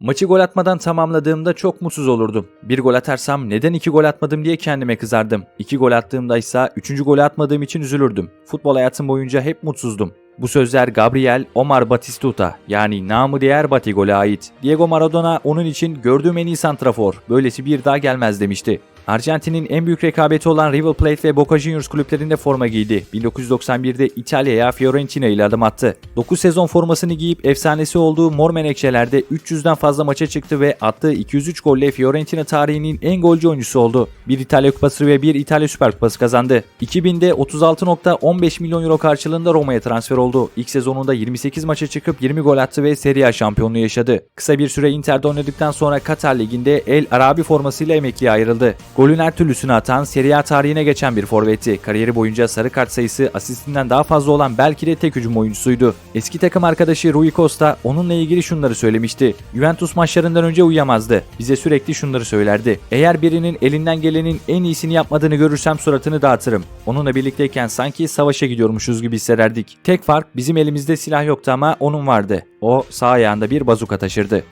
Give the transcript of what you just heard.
Maçı gol atmadan tamamladığımda çok mutsuz olurdum. Bir gol atarsam neden iki gol atmadım diye kendime kızardım. İki gol attığımda ise üçüncü golü atmadığım için üzülürdüm. Futbol hayatım boyunca hep mutsuzdum. Bu sözler Gabriel Omar Batistuta yani namı diğer Batigol'e ait. Diego Maradona onun için gördüğüm en iyi santrafor. Böylesi bir daha gelmez demişti. Arjantin'in en büyük rekabeti olan River Plate ve Boca Juniors kulüplerinde forma giydi. 1991'de İtalya'ya Fiorentina ile adım attı. 9 sezon formasını giyip efsanesi olduğu Mor Menekşeler'de 300'den fazla maça çıktı ve attığı 203 golle Fiorentina tarihinin en golcü oyuncusu oldu. Bir İtalya Kupası ve bir İtalya Süper Kupası kazandı. 2000'de 36.15 milyon euro karşılığında Roma'ya transfer oldu. İlk sezonunda 28 maça çıkıp 20 gol attı ve Serie A şampiyonluğu yaşadı. Kısa bir süre Inter'de oynadıktan sonra Katar Ligi'nde El Arabi formasıyla emekliye ayrıldı. Golün her türlüsünü atan Serie A tarihine geçen bir forvetti. Kariyeri boyunca sarı kart sayısı asistinden daha fazla olan belki de tek hücum oyuncusuydu. Eski takım arkadaşı Rui Costa onunla ilgili şunları söylemişti. Juventus maçlarından önce uyuyamazdı. Bize sürekli şunları söylerdi. Eğer birinin elinden gelenin en iyisini yapmadığını görürsem suratını dağıtırım. Onunla birlikteyken sanki savaşa gidiyormuşuz gibi hissederdik. Tek fark bizim elimizde silah yoktu ama onun vardı. O sağ ayağında bir bazuka taşırdı.